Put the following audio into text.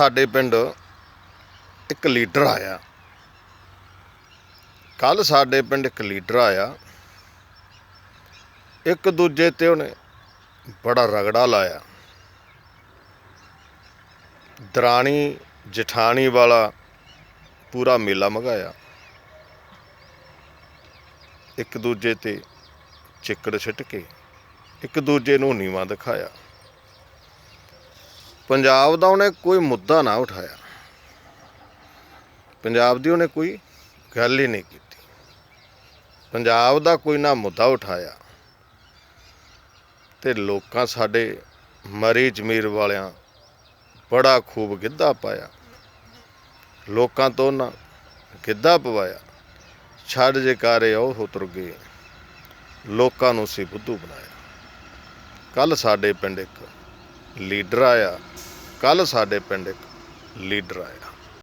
ਸਾਡੇ ਪਿੰਡ ਇੱਕ ਲੀਡਰ ਆਇਆ। ਕੱਲ ਸਾਡੇ ਪਿੰਡ ਇੱਕ ਲੀਡਰ ਆਇਆ। ਇੱਕ ਦੂਜੇ ਤੇ ਉਹਨੇ ਬੜਾ ਰਗੜਾ ਲਾਇਆ। ਦਰਾਣੀ ਜਠਾਣੀ ਵਾਲਾ ਪੂਰਾ ਮੇਲਾ ਮਗਾਇਆ। ਇੱਕ ਦੂਜੇ ਤੇ ਚਿੱਕੜ ਛਿੱਟ ਕੇ, ਇੱਕ ਦੂਜੇ ਨੂੰ ਨੀਵਾਂ ਦਿਖਾਇਆ। ਪੰਜਾਬ ਦਾ ਉਹਨੇ ਕੋਈ ਮੁੱਦਾ ਨਾ ਉਠਾਇਆ। ਪੰਜਾਬ ਦੀ ਉਹਨੇ ਕੋਈ ਗੱਲ ਹੀ ਨਹੀਂ ਕੀਤੀ। ਪੰਜਾਬ ਦਾ ਕੋਈ ਨਾ ਮੁੱਦਾ ਉਠਾਇਆ। ਤੇ ਲੋਕਾਂ ਸਾਡੇ ਮਰੀ ਜ਼ਮੀਰ ਵਾਲਿਆਂ ਬੜਾ ਖੂਬ ਗਿੱਧਾ ਪਾਇਆ। ਲੋਕਾਂ ਤੋਂ ਨਾ ਗਿੱਧਾ ਪਵਾਇਆ। ਛੱਡ ਜੇਕਾਰੇ ਉਹ ਤੁਰ ਗਏ। ਲੋਕਾਂ ਨੂੰ ਸੀ ਬੁੱਧੂ ਬਣਾਇਆ। ਕੱਲ ਸਾਡੇ ਪਿੰਡ ਇੱਕ ਲੀਡਰ ਆਇਆ। ਕੱਲ ਸਾਡੇ ਪਿੰਡ ਇੱਕ ਲੀਡਰ ਆਇਆ।